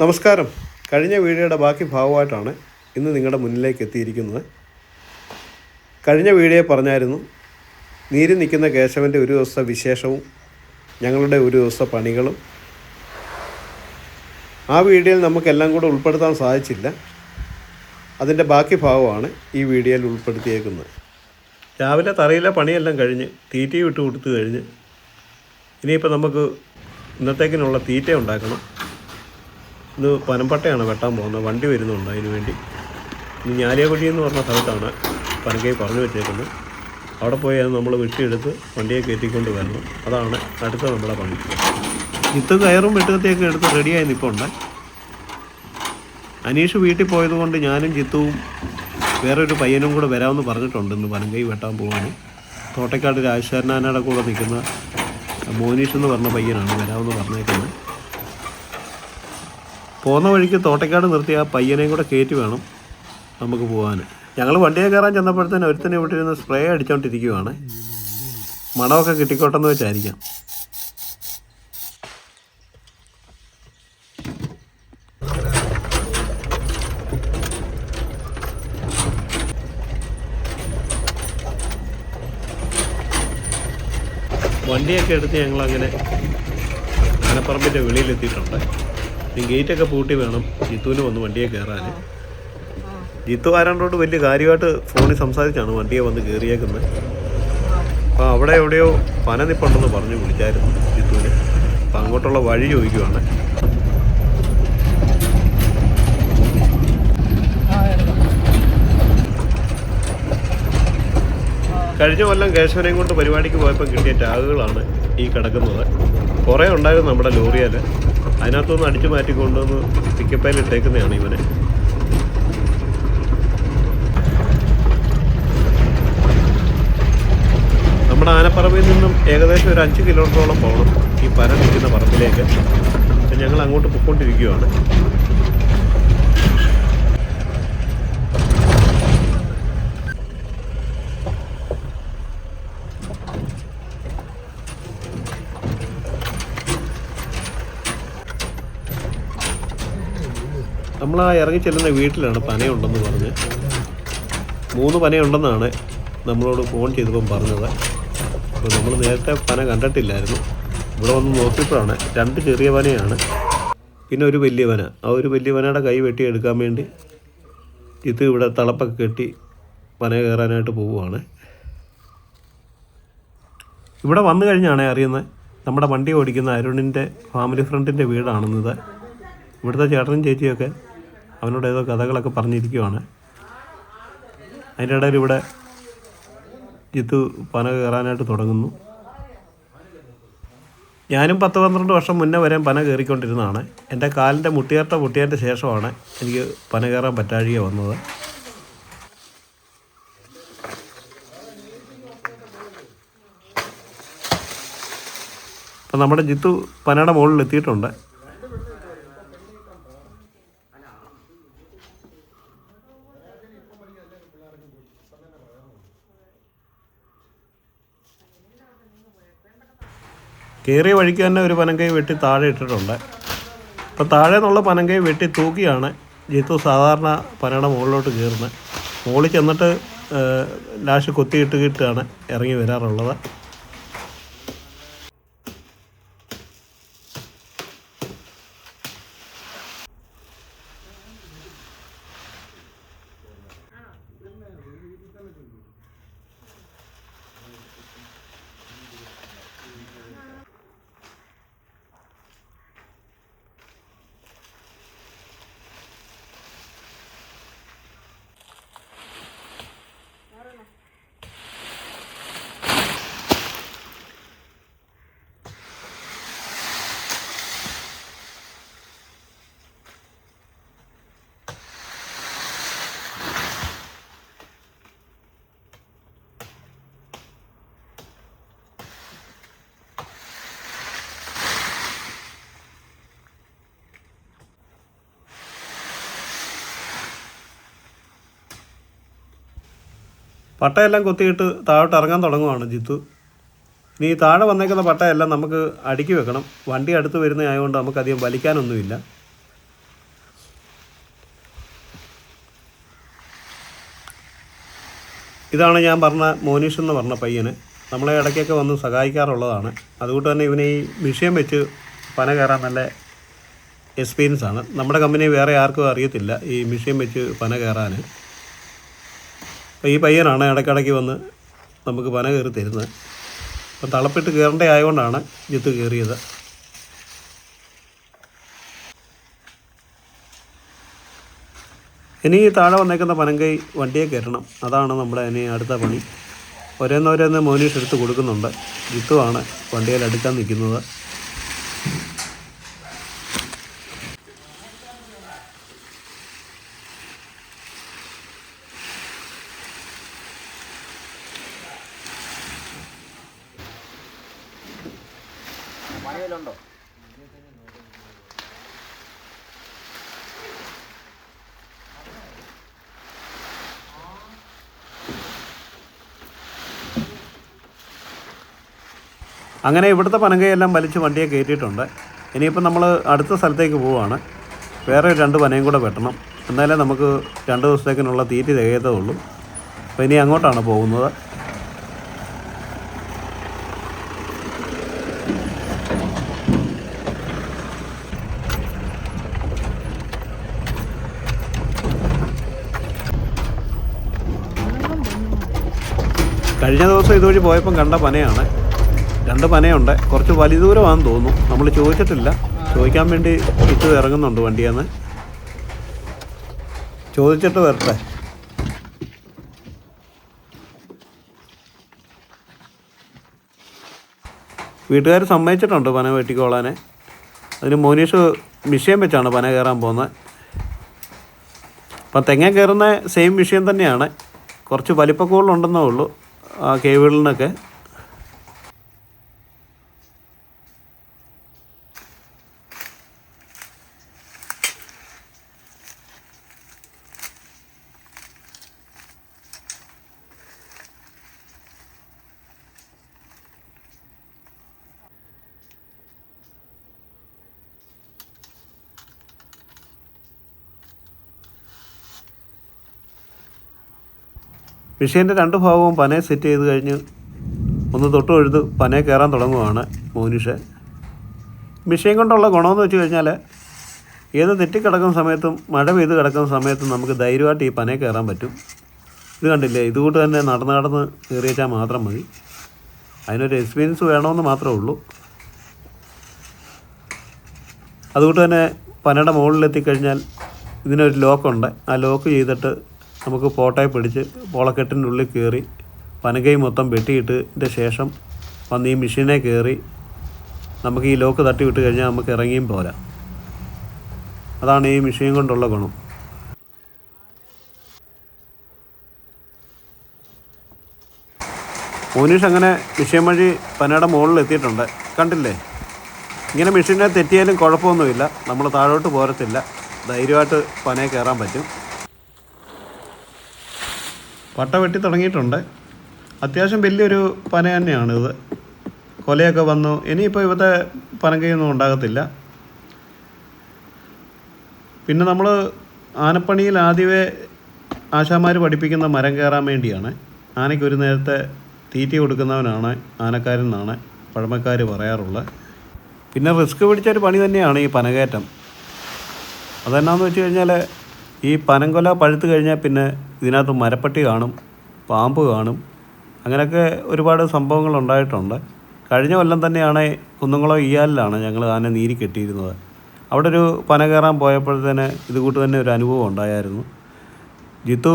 നമസ്കാരം. കഴിഞ്ഞ വീഡിയോയുടെ ബാക്കി ഭാഗമായിട്ടാണ് ഇന്ന് നിങ്ങളുടെ മുന്നിലേക്ക് എത്തിയിരിക്കുന്നത്. കഴിഞ്ഞ വീഡിയോ പറഞ്ഞായിരുന്നു നീരി നിൽക്കുന്ന കേശവന്റെ ഒരു ദിവസത്തെ വിശേഷവും ഞങ്ങളുടെ ഒരു ദിവസത്തെ പണികളും. ആ വീഡിയോയിൽ നമുക്കെല്ലാം കൂടെ ഉൾപ്പെടുത്താൻ സാധിച്ചില്ല. അതിന്റെ ബാക്കി ഭാഗമാണ് ഈ വീഡിയോയിൽ ഉൾപ്പെടുത്തിയേക്കുന്നത്. രാവിലെ തറയിലെ പണിയെല്ലാം കഴിഞ്ഞ് തീറ്റയും ഇട്ട് കൊടുത്തു കഴിഞ്ഞ് ഇനിയിപ്പോൾ നമുക്ക് ഇന്നത്തേക്കിനുള്ള തീറ്റ ഉണ്ടാക്കണം. ഇത് പനമ്പട്ടയാണ് വെട്ടാൻ പോകുന്നത്. വണ്ടി വരുന്നുണ്ട് അതിന് വേണ്ടി. ഇനി ഞാലിയാകുഴി എന്ന് പറഞ്ഞ സ്ഥലത്താണ് പനക്കൈ പറഞ്ഞു വെച്ചേക്കുന്നത്. അവിടെ പോയി അത് നമ്മൾ വെട്ടിയെടുത്ത് വണ്ടിയെ കയറ്റിക്കൊണ്ട് വരണം അതാണ് അടുത്ത നമ്മുടെ പണി. ഇത്ത് കയറും വെട്ടുകത്തിയൊക്കെ എടുത്ത് റെഡിയായി നിൽപ്പുണ്ട് അനീഷ് വീട്ടിൽ പോയതുകൊണ്ട് ഞാനും ജിത്തുവും വേറൊരു പയ്യനും കൂടെ വരാമെന്ന് പറഞ്ഞിട്ടുണ്ട് ഇന്ന് പനങ്കൈ വെട്ടാൻ പോകാൻ തോട്ടക്കാട് രാജശേഖരനാനയുടെ കൂടെ നിൽക്കുന്ന മോനീഷ് എന്ന് പറഞ്ഞ പയ്യനാണ് വരാമെന്ന് പറഞ്ഞേക്കുന്നത്. പോകുന്ന വഴിക്ക് തോട്ടക്കാട് നിർത്തി ആ പയ്യനെയും കൂടെ കയറ്റി വേണം നമുക്ക് പോകാൻ ഞങ്ങൾ വണ്ടിയെ കയറാൻ ചെന്നപ്പോഴത്തേന് ഒരുത്തന്നെ ഇവിടെ ഇരുന്ന് സ്പ്രേ അടിച്ചുകൊണ്ടിരിക്കുവാണ് മണമൊക്കെ കിട്ടിക്കോട്ടെന്ന് വെച്ചായിരിക്കാം വണ്ടിയൊക്കെ എടുത്ത് ഞങ്ങളങ്ങനെ ആനപ്പറമ്പിന്റെ വെളിയിലെത്തിയിട്ടുണ്ട്. ഗേറ്റൊക്കെ പൂട്ടി വേണം ജിത്തുവിന് വന്ന് വണ്ടിയെ കയറാൻ. ജിത്തു ആരാണ്ടോട് വലിയ കാര്യമായിട്ട് ഫോണിൽ സംസാരിച്ചാണ് വണ്ടിയെ വന്ന് കയറിയേക്കുന്നത് അപ്പോൾ അവിടെ എവിടെയോ പന നിപ്പുണ്ടെന്ന് പറഞ്ഞ് വിളിച്ചായിരുന്നു ജിത്തുവിന്. അപ്പം അങ്ങോട്ടുള്ള വഴി ചോദിക്കുവാണ്. കഴിഞ്ഞ കൊല്ലം കേശവനെയും കൊണ്ട് പരിപാടിക്ക് പോയപ്പോൾ കിട്ടിയ ടാഗുകളാണ് ഈ കിടക്കുന്നത്. കുറേ ഉണ്ടായിരുന്നു നമ്മുടെ ലോറിയിൽ. അതിനകത്തുനിന്ന് അടിച്ചു മാറ്റി കൊണ്ടുവന്ന് പിക്കപ്പയിൽ ഇട്ടേക്കുന്നതാണ് ഇവനെ. ആനപ്പറമ്പിൽ നിന്നും ഏകദേശം ഒരു അഞ്ച് കിലോമീറ്ററോളം പോകണം ഈ പര നിൽക്കുന്ന പറമ്പിലേക്ക്. ഞങ്ങൾ അങ്ങോട്ട് പൊയ്ക്കൊണ്ടിരിക്കുകയാണ്. നമ്മൾ ആ ഇറങ്ങി ചെല്ലുന്ന വീട്ടിലാണ് പനയുണ്ടെന്ന് പറഞ്ഞ്. മൂന്ന് പനയുണ്ടെന്നാണ് നമ്മളോട് ഫോൺ ചെയ്തപ്പം പറഞ്ഞത്. അപ്പോൾ നമ്മൾ നേരത്തെ പന കണ്ടിട്ടില്ലായിരുന്നു. ഇവിടെ വന്ന് നോക്കിയപ്പോഴാണ് രണ്ട് ചെറിയ പനയാണ്. പിന്നെ ഒരു വലിയ പന. ആ ഒരു വലിയ പനയുടെ കൈ വെട്ടി എടുക്കാൻ വേണ്ടി ഇത് ഇവിടെ തളപ്പൊക്കെ കെട്ടി പന കയറാനായിട്ട് പോവുകയാണ്. ഇവിടെ വന്നു കഴിഞ്ഞാണ് അറിയുന്നത് നമ്മുടെ വണ്ടി ഓടിക്കുന്ന അരുണിന്റെ ഫാമിലി ഫ്രണ്ടിന്റെ വീടാണെന്നത്. ഇവിടുത്തെ ചേട്ടനും ചേച്ചിയൊക്കെ അവനോട് ഏതോ കഥകളൊക്കെ പറഞ്ഞിരിക്കുവാണ്. അതിന്റെ ഇടയിൽ ഇവിടെ ജിത്തു പന കയറാനായിട്ട് തുടങ്ങുന്നു. ഞാനും പത്ത് പന്ത്രണ്ട് വർഷം മുന്നേ വരെ പന കയറിക്കൊണ്ടിരുന്നതാണ്. എന്റെ കാലിന്റെ മുട്ടിയേറ്റ പൊട്ടിയതിന്റെ ശേഷമാണ് എനിക്ക് പന കയറാൻ പറ്റാഴിക വന്നത്. അപ്പം നമ്മുടെ ജിത്തു പനയുടെ മുകളിൽ എത്തിയിട്ടുണ്ട്. കയറിയ വഴിക്ക് തന്നെ ഒരു പനങ്കൈ വെട്ടി താഴെ ഇട്ടിട്ടുണ്ട്. അപ്പോൾ താഴെ നിന്നുള്ള പനങ്കൈ വെട്ടി തൂക്കിയാണ് ജീത്തു സാധാരണ പനയുടെ മുകളിലോട്ട് കയറുന്നത് മുകളിൽ ചെന്നിട്ട് ലാഷ് കൊത്തിയിട്ട് കിട്ടാണ് ഇറങ്ങി വരാറുള്ളത്. പട്ടയെല്ലാം കൊത്തിയിട്ട് താഴോട്ട് ഇറങ്ങാൻ തുടങ്ങുവാണ് ജിത്തു. ഇനി താഴെ വന്നേക്കുന്ന പട്ടയെല്ലാം നമുക്ക് അടുക്കി വെക്കണം. വണ്ടി അടുത്ത് വരുന്ന ആയതുകൊണ്ട് നമുക്കധികം വലിക്കാനൊന്നുമില്ല. ഇതാണ് ഞാൻ പറഞ്ഞ മോനീഷ് എന്ന് പറഞ്ഞ പയ്യന്. നമ്മളെ ഇടയ്ക്കൊക്കെ വന്ന് സഹായിക്കാറുള്ളതാണ്. അതുകൊണ്ട് തന്നെ ഇവന് ഈ വിഷയം വെച്ച് പന കയറാൻ നല്ല എക്സ്പീരിയൻസ് ആണ്. നമ്മുടെ കമ്പനി വേറെ ആർക്കും അറിയത്തില്ല ഈ മിഷീൻ വെച്ച് പന കയറാൻ. അപ്പോൾ ഈ പയ്യനാണ് ഇടയ്ക്കിടയ്ക്ക് വന്ന് നമുക്ക് പന കയറി തരുന്നത്. അപ്പം തളപ്പിട്ട് കയറേണ്ട ആയതുകൊണ്ടാണ് ജിത്ത് കയറിയത്. ഇനി ഈ താഴെ വന്നേക്കുന്ന പനങ്കൈ വണ്ടിയെ കയറ്റണം. അതാണ് നമ്മുടെ ഇനി അടുത്ത പണി. ഒരേന്നോരേന്ന് മോനീഷ് എടുത്ത് കൊടുക്കുന്നുണ്ട്. ജിത്തുവാണ് വണ്ടിയിൽ അടുക്കാൻ നിൽക്കുന്നത്. അങ്ങനെ ഇവിടുത്തെ പനങ്കയെല്ലാം വലിച്ച് വണ്ടിയെ കയറ്റിയിട്ടുണ്ട്. ഇനിയിപ്പോൾ നമ്മൾ അടുത്ത സ്ഥലത്തേക്ക് പോവുകയാണ് വേറെ രണ്ട് പനയും കൂടെ വെട്ടണം. എന്നാലേ നമുക്ക് രണ്ട് ദിവസത്തേക്കിനുള്ള തീറ്റി തികയത്തുള്ളൂ അപ്പോൾ ഇനി അങ്ങോട്ടാണ് പോകുന്നത്. കഴിഞ്ഞ ദിവസം ഇതുവഴി പോയപ്പം കണ്ട പനയാണ്. രണ്ട് പനയുണ്ട്. കുറച്ച് വലിയ ദൂരമാണെന്ന് തോന്നുന്നു. നമ്മൾ ചോദിച്ചിട്ടില്ല. ചോദിക്കാൻ വേണ്ടി ഇട്ട് ഇറങ്ങുന്നുണ്ട് വണ്ടിയെന്ന്. ചോദിച്ചിട്ട് വരട്ടെ. വീട്ടുകാർ സമ്മതിച്ചിട്ടുണ്ട് പന വെട്ടിക്കോളാനെ. അതിന് മോനീഷ് വിഷയം വെച്ചാണ് പന കയറാൻ പോകുന്നത്. അപ്പം തെങ്ങ കയറുന്ന സെയിം വിഷയം തന്നെയാണ്. കുറച്ച് വലിപ്പക്കൂടുതലുണ്ടെന്നേ ഉള്ളൂ. കേബിളിനൊക്കെ വിഷയന്റെ രണ്ട് ഭാഗവും പനയെ സെറ്റ് ചെയ്ത് കഴിഞ്ഞ് ഒന്ന് തൊട്ട് എഴുത് പനയെ കയറാൻ തുടങ്ങുവാണ് മോനിഷ്. മെഷീൻ കൊണ്ടുള്ള ഗുണമെന്ന് വെച്ച് കഴിഞ്ഞാൽ ഏത് തെറ്റിക്കിടക്കുന്ന സമയത്തും മഴ പെയ്ത് കിടക്കുന്ന സമയത്തും നമുക്ക് ധൈര്യമായിട്ട് ഈ പനയെ കയറാൻ പറ്റും. ഇത് കണ്ടില്ലേ? ഇതുകൂട്ട് തന്നെ നടന്ന് നടന്ന് കയറിയേച്ചാൽ മാത്രം മതി. അതിനൊരു എക്സ്പീരിയൻസ് വേണമെന്ന് മാത്രമേ ഉള്ളൂ. അതുകൊണ്ട് തന്നെ പനയുടെ മുകളിലെത്തിക്കഴിഞ്ഞാൽ ഇതിനൊരു ലോക്കുണ്ട് ആ ലോക്ക് ചെയ്തിട്ട് നമുക്ക് പോട്ടായി പിടിച്ച് പോളക്കെട്ടിന്റെ ഉള്ളിൽ കയറി പനകൈ മൊത്തം വെട്ടിയിട്ടതിന്റെ ശേഷം വന്ന് ഈ മെഷീനെ കയറി നമുക്ക് ഈ ലോക്ക് തട്ടി വിട്ട് കഴിഞ്ഞാൽ നമുക്ക് ഇറങ്ങിയും പോരാ. അതാണ് ഈ മെഷീൻ കൊണ്ടുള്ള ഗുണം. മോനീഷ് അങ്ങനെ മെഷീൻ വഴി പനയുടെ മുകളിൽ എത്തിയിട്ടുണ്ട്. കണ്ടില്ലേ? ഇങ്ങനെ മെഷീനെ തെറ്റിയാലും കുഴപ്പമൊന്നുമില്ല. നമ്മൾ താഴോട്ട് പോരത്തില്ല. ധൈര്യമായിട്ട് പനയെ കയറാൻ പറ്റും. പട്ട വെട്ടി തുടങ്ങിയിട്ടുണ്ട്. അത്യാവശ്യം വലിയൊരു പന തന്നെയാണിത്. കൊലയൊക്കെ വന്നു. ഇനിയിപ്പോൾ ഇവത്തെ പനകയൊന്നും ഉണ്ടാകത്തില്ല. പിന്നെ നമ്മൾ ആനപ്പണിയിൽ ആദ്യമേ ആശാമാർ പഠിപ്പിക്കുന്ന മരം കയറാൻ വേണ്ടിയാണ്. ആനയ്ക്ക് ഒരു നേരത്തെ തീറ്റി കൊടുക്കുന്നവനാണ് ആനക്കാരൻ എന്നാണ് പഴമക്കാർ പറയാറുള്ളത്. പിന്നെ റിസ്ക് പിടിച്ചൊരു പണി തന്നെയാണ് ഈ പനകയറ്റം. അതെന്നാന്ന് വെച്ച് കഴിഞ്ഞാൽ ഈ പനങ്കൊല പഴുത്ത് കഴിഞ്ഞാൽ പിന്നെ ഇതിനകത്ത് മരപ്പട്ടി കാണും പാമ്പ് കാണും അങ്ങനെയൊക്കെ ഒരുപാട് സംഭവങ്ങൾ ഉണ്ടായിട്ടുണ്ട്. കഴിഞ്ഞ കൊല്ലം തന്നെയാണ് കുന്നുംകുളം ഇയാലിലാണ് ഞങ്ങൾ ആന നീരി കെട്ടിയിരുന്നത്. അവിടെ ഒരു പന കയറാൻ പോയപ്പോഴത്തേന് ഇതുകൂട്ട് തന്നെ ഒരു അനുഭവം ഉണ്ടായായിരുന്നു ജിത്തു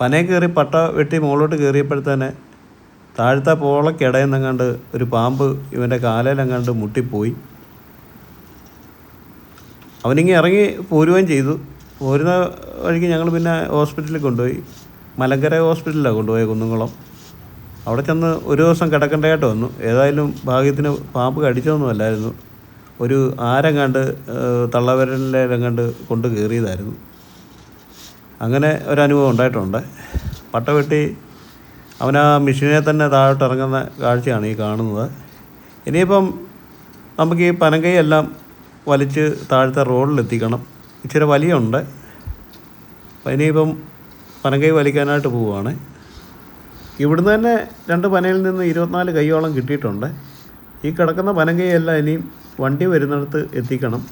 പനയെ കയറി പട്ട വെട്ടി മുകളിലോട്ട് കയറിയപ്പോഴത്തേന് താഴത്തെ പോളക്കിടയെന്നെങ്ങാണ്ട് ഒരു പാമ്പ് ഇവന്റെ കാലയിലെങ്ങാണ്ട് മുട്ടിപ്പോയി. അവനിങ്ങി ഇറങ്ങി പോരുകയും ചെയ്തു. പോരുന്ന വഴിക്ക് ഞങ്ങൾ പിന്നെ ഹോസ്പിറ്റലിൽ കൊണ്ടുപോയി. മലങ്കര ഹോസ്പിറ്റലിലാണ് കൊണ്ടുപോയത് കുന്നുംകുളം. അവിടെ ചെന്ന് ഒരു ദിവസം കിടക്കേണ്ടതായിട്ട് വന്നു ഏതായാലും ഭാഗ്യത്തിന് പാമ്പ് കടിച്ചതൊന്നുമല്ലായിരുന്നു. ഒരു ആരം ആരെങ്ങാണ്ട് കണ്ട് കൊണ്ട് കയറിയതായിരുന്നു. അങ്ങനെ ഒരനുഭവം ഉണ്ടായിട്ടുണ്ട്. പട്ട വെട്ടി അവൻ ആ മെഷീനെ തന്നെ താഴോട്ട് ഇറങ്ങുന്ന കാഴ്ചയാണ് ഈ കാണുന്നത്. ഇനിയിപ്പം നമുക്ക് ഈ പനങ്കൈയെല്ലാം വലിച്ച് താഴത്തെ റോഡിലെത്തിക്കണം. ഇച്ചിരി വലിയുണ്ട്. അപ്പം പനങ്കൈ വലിക്കാനായിട്ട് പോവുകയാണ്. ഇവിടുന്ന് തന്നെ രണ്ട് പനയിൽ നിന്ന് ഇരുപത്തിനാല് കൈയോളം കിട്ടിയിട്ടുണ്ട്. ഈ കിടക്കുന്ന പനങ്കൈയെല്ലാം ഇനിയും വണ്ടി വരുന്നിടത്ത് എത്തിക്കണം.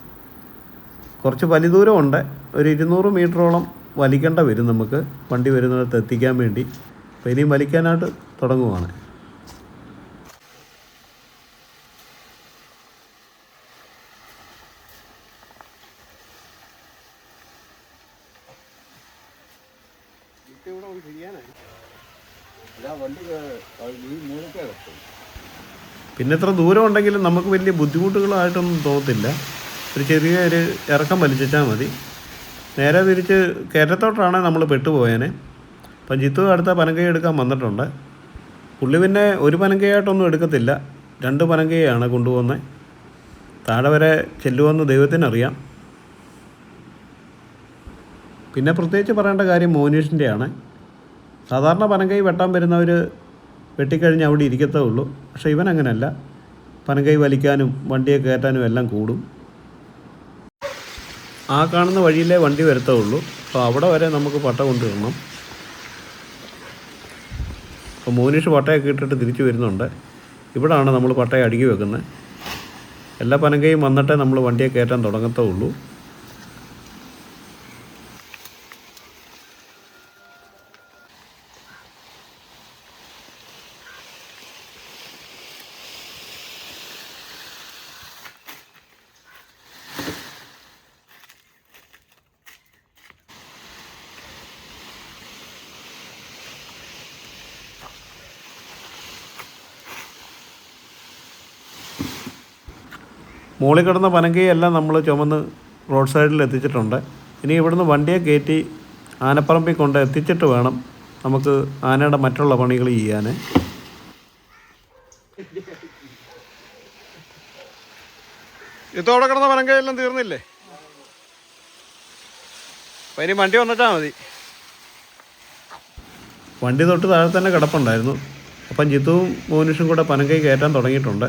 കുറച്ച് വലിദൂരമുണ്ട്. ഒരു ഇരുന്നൂറ് മീറ്ററോളം വലിക്കേണ്ട വരും നമുക്ക് വണ്ടി വരുന്നിടത്ത് എത്തിക്കാൻ വേണ്ടി. അപ്പോൾ ഇനിയും വലിക്കാനായിട്ട് തുടങ്ങുവാണ്. പിന്നെ ഇത്ര ദൂരം ഉണ്ടെങ്കിലും നമുക്ക് വലിയ ബുദ്ധിമുട്ടുകളായിട്ടൊന്നും തോന്നത്തില്ല. ഒരു ചെറിയ ഒരു ഇറക്കം വലിച്ചാൽ മതി. നേരെ തിരിച്ച് കയറ്റത്തോട്ടാണ് നമ്മൾ പെട്ടുപോയേനെ. അപ്പം ജിത്തു അടുത്ത പനങ്കൈ എടുക്കാൻ വന്നിട്ടുണ്ട്. പുള്ളി പിന്നെ ഒരു പനങ്കയായിട്ടൊന്നും എടുക്കത്തില്ല. രണ്ട് പനങ്കയാണ് കൊണ്ടുപോകുന്നത് താഴെ വരെ ചെല്ലുമെന്ന് ദൈവത്തിനറിയാം. പിന്നെ പ്രത്യേകിച്ച് പറയേണ്ട കാര്യം മോനീഷിന്റെയാണ്. സാധാരണ പനങ്കൈ വെട്ടാൻ വരുന്നവർ വെട്ടിക്കഴിഞ്ഞ് അവിടെ ഇരിക്കത്തേ ഉള്ളൂ. പക്ഷേ ഇവൻ അങ്ങനെയല്ല പനകൈ വലിക്കാനും വണ്ടിയെ കയറ്റാനും എല്ലാം കൂടും. ആ കാണുന്ന വഴിയിലേ വണ്ടി വരത്തേ ഉള്ളൂ. അപ്പോൾ അവിടെ വരെ നമുക്ക് പട്ട കൊണ്ടുവരണം. അപ്പോൾ മോനീഷ് പട്ടയൊക്കെ ഇട്ടിട്ട് തിരിച്ചു വരുന്നുണ്ട്. ഇവിടാണ് നമ്മൾ പട്ടയെ അടുക്കി വെക്കുന്നത്. എല്ലാ പനങ്കയും വന്നിട്ടേ നമ്മൾ വണ്ടിയെ കയറ്റാൻ തുടങ്ങത്തേ ഉള്ളൂ. മുകളിൽ കിടന്ന പനങ്കയെല്ലാം നമ്മൾ ചുമന്ന് റോഡ് സൈഡിൽ എത്തിച്ചിട്ടുണ്ട്. ഇനി ഇവിടുന്ന് വണ്ടിയെ കയറ്റി ആനപ്പറമ്പിൽ കൊണ്ട് എത്തിച്ചിട്ട് വേണം നമുക്ക് ആനയുടെ മറ്റുള്ള പണികൾ ചെയ്യാൻ ഇതോടെ കിടന്ന പനങ്കയെല്ലാം തീർന്നില്ലേ? അപ്പം ഇനി വണ്ടി വന്നിട്ടാൽ മതി. വണ്ടി തൊട്ട് താഴെ തന്നെ കിടപ്പുണ്ടായിരുന്നു. അപ്പം ജിത്തുവും മോനുഷും കൂടെ പനങ്കൈ കയറ്റാൻ തുടങ്ങിയിട്ടുണ്ട്.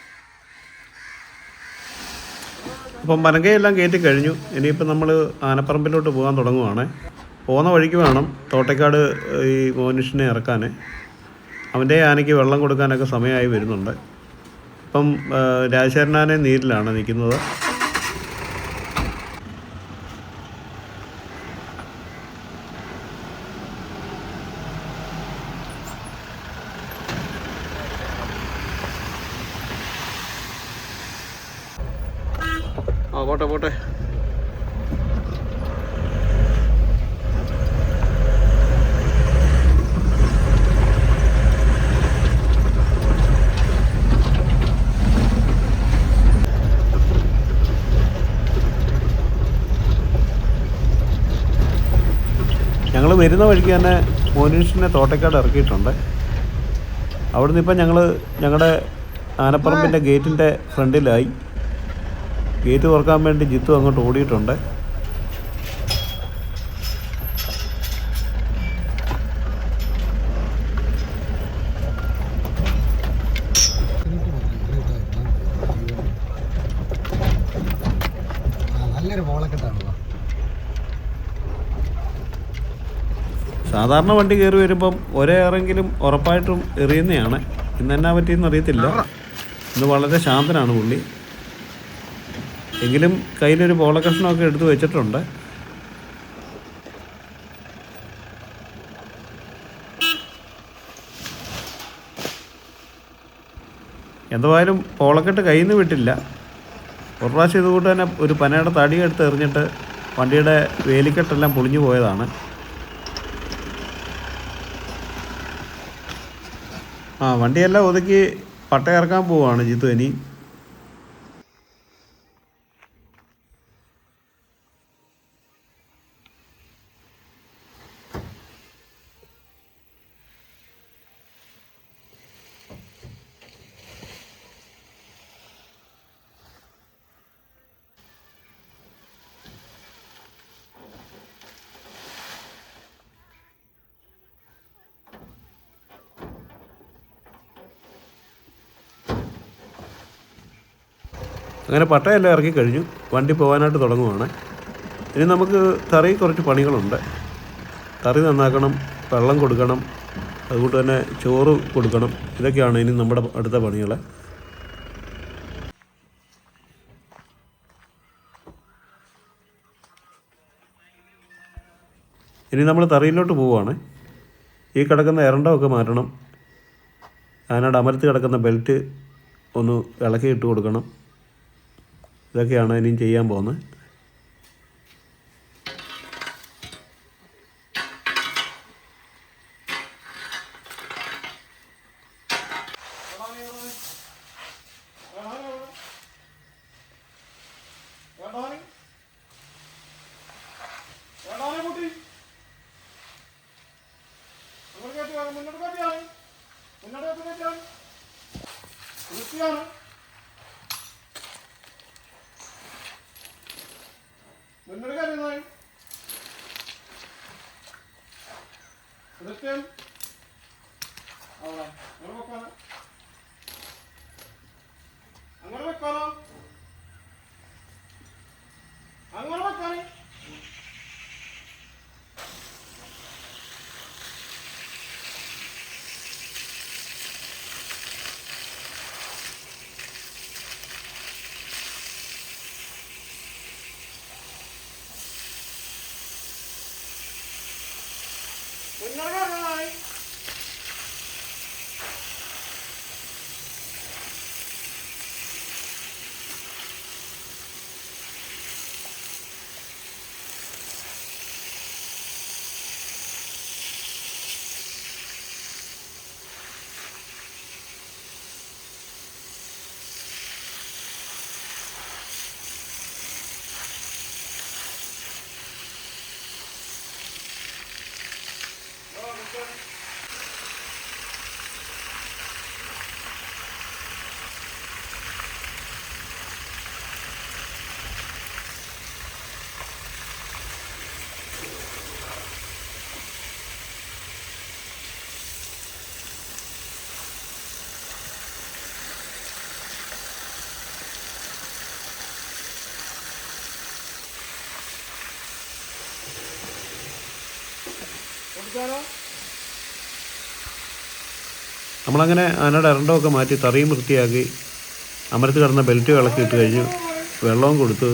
അപ്പം പനങ്കയെല്ലാം കയറ്റി കഴിഞ്ഞു. ഇനിയിപ്പോൾ നമ്മൾ ആനപ്പറമ്പിലോട്ട് പോകാൻ തുടങ്ങുവാണ്. പോകുന്ന വഴിക്ക് വേണം തോട്ടക്കാട് ഈ മോനിഷിനെ ഇറക്കാൻ അവന്റെ ആനയ്ക്ക് വെള്ളം കൊടുക്കാനൊക്കെ സമയമായി വരുന്നുണ്ട്. ഇപ്പം രാജശേഖരനാനെ നീരിലാണ് നിൽക്കുന്നത്. വരുന്ന വഴിക്ക് തന്നെ മോനീഷിനെ തോട്ടക്കാട് ഇറക്കിയിട്ടുണ്ട്. അവിടുന്ന് ഇപ്പം ഞങ്ങൾ ഞങ്ങളുടെ ആനപ്പറമ്പിന്റെ ഗേറ്റിന്റെ ഫ്രണ്ടിലായി. ഗേറ്റ് തുറക്കാൻ വേണ്ടി ജിത്തു അങ്ങോട്ട് ഓടിയിട്ടുണ്ട്. നല്ലൊരു ബോളക്കെട്ടാണല്ലോ സാധാരണ വണ്ടി കയറി വരുമ്പം ഒരേ ഏറെങ്കിലും ഉറപ്പായിട്ടും എറിയുന്നതാണ് ഇന്ന് എന്നാ പറ്റിയെന്ന് അറിയത്തില്ല. ഇന്ന് വളരെ ശാന്തനാണ് പുള്ളി. എങ്കിലും കയ്യിലൊരു പോളകഷ്ണമൊക്കെ എടുത്തു വെച്ചിട്ടുണ്ട്. എന്തായാലും പോളക്കെട്ട് കയ്യിൽ നിന്ന് വിട്ടില്ല. ഒരു പ്രാവശ്യം ഇതുകൊണ്ട് തന്നെ ഒരു പനയുടെ തടിയെടുത്ത് എറിഞ്ഞിട്ട് വണ്ടിയുടെ വേലിക്കെട്ടെല്ലാം പൊളിഞ്ഞു പോയതാണ്. ആ വണ്ടിയെല്ലാം ഒതുക്കി പട്ട ഇറക്കാൻ പോവുകയാണ് ജിത്തു ഇനി. അങ്ങനെ പട്ടയെല്ലാം ഇറക്കി കഴിഞ്ഞു. വണ്ടി പോകാനായിട്ട് തുടങ്ങുവാണ്. ഇനി നമുക്ക് തറി കുറച്ച് പണികളുണ്ട്. തറി നന്നാക്കണം വെള്ളം കൊടുക്കണം അതുകൊണ്ട് തന്നെ ചോറ് കൊടുക്കണം. ഇതൊക്കെയാണ് ഇനി നമ്മുടെ അടുത്ത പണികൾ ഇനി നമ്മൾ തറിയിലോട്ട് പോവുകയാണ് ഈ കിടക്കുന്ന എരണ്ടമൊക്കെ മാറ്റണം. അതിനോട് അമരത്ത് കിടക്കുന്ന ബെൽറ്റ് ഒന്ന് ഇളക്കി ഇട്ട് കൊടുക്കണം. ഇതൊക്കെയാണ് ഇനിയും ചെയ്യാൻ പോകുന്നത്. നമ്മളങ്ങനെ ആനയുടെ ഇരണ്ടമൊക്കെ മാറ്റി തറിയും വൃത്തിയാക്കി അമരത്ത് കിടന്ന ബെൽറ്റ് ഇളക്കി ഇട്ട് കഴിഞ്ഞു. വെള്ളവും കൊടുത്ത്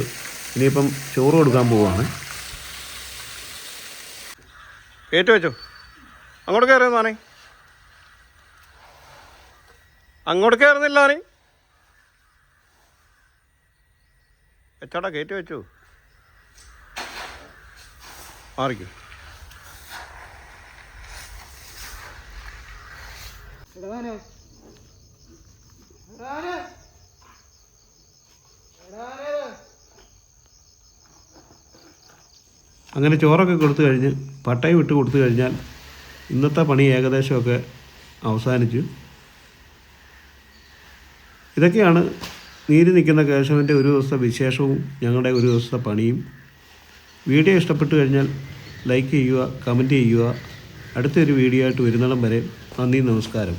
ഇനിയിപ്പം ചോറ് കൊടുക്കാൻ പോവാണ്. കയറ്റി വെച്ചോ അങ്ങോട്ട് കയറുന്നാണേ അങ്ങോട്ട് കയറുന്നില്ല ആണേ വെച്ചാടാ കയറ്റി വെച്ചു. മാറിക്കും. അങ്ങനെ ചോറൊക്കെ കൊടുത്തു കഴിഞ്ഞ് പട്ടയം വിട്ട് കൊടുത്തു കഴിഞ്ഞാൽ ഇന്നത്തെ പണി ഏകദേശമൊക്കെ അവസാനിച്ചു. ഇതൊക്കെയാണ് നീര് നിൽക്കുന്ന കേശവന്റെ ഒരു ദിവസത്തെ വിശേഷവും ഞങ്ങളുടെ ഒരു ദിവസത്തെ പണിയും. വീഡിയോ ഇഷ്ടപ്പെട്ടു കഴിഞ്ഞാൽ ലൈക്ക് ചെയ്യുക കമന്റ് ചെയ്യുക. അടുത്തൊരു വീഡിയോ ആയിട്ട് വരുന്നിടം വരെ നന്ദി നമസ്കാരം.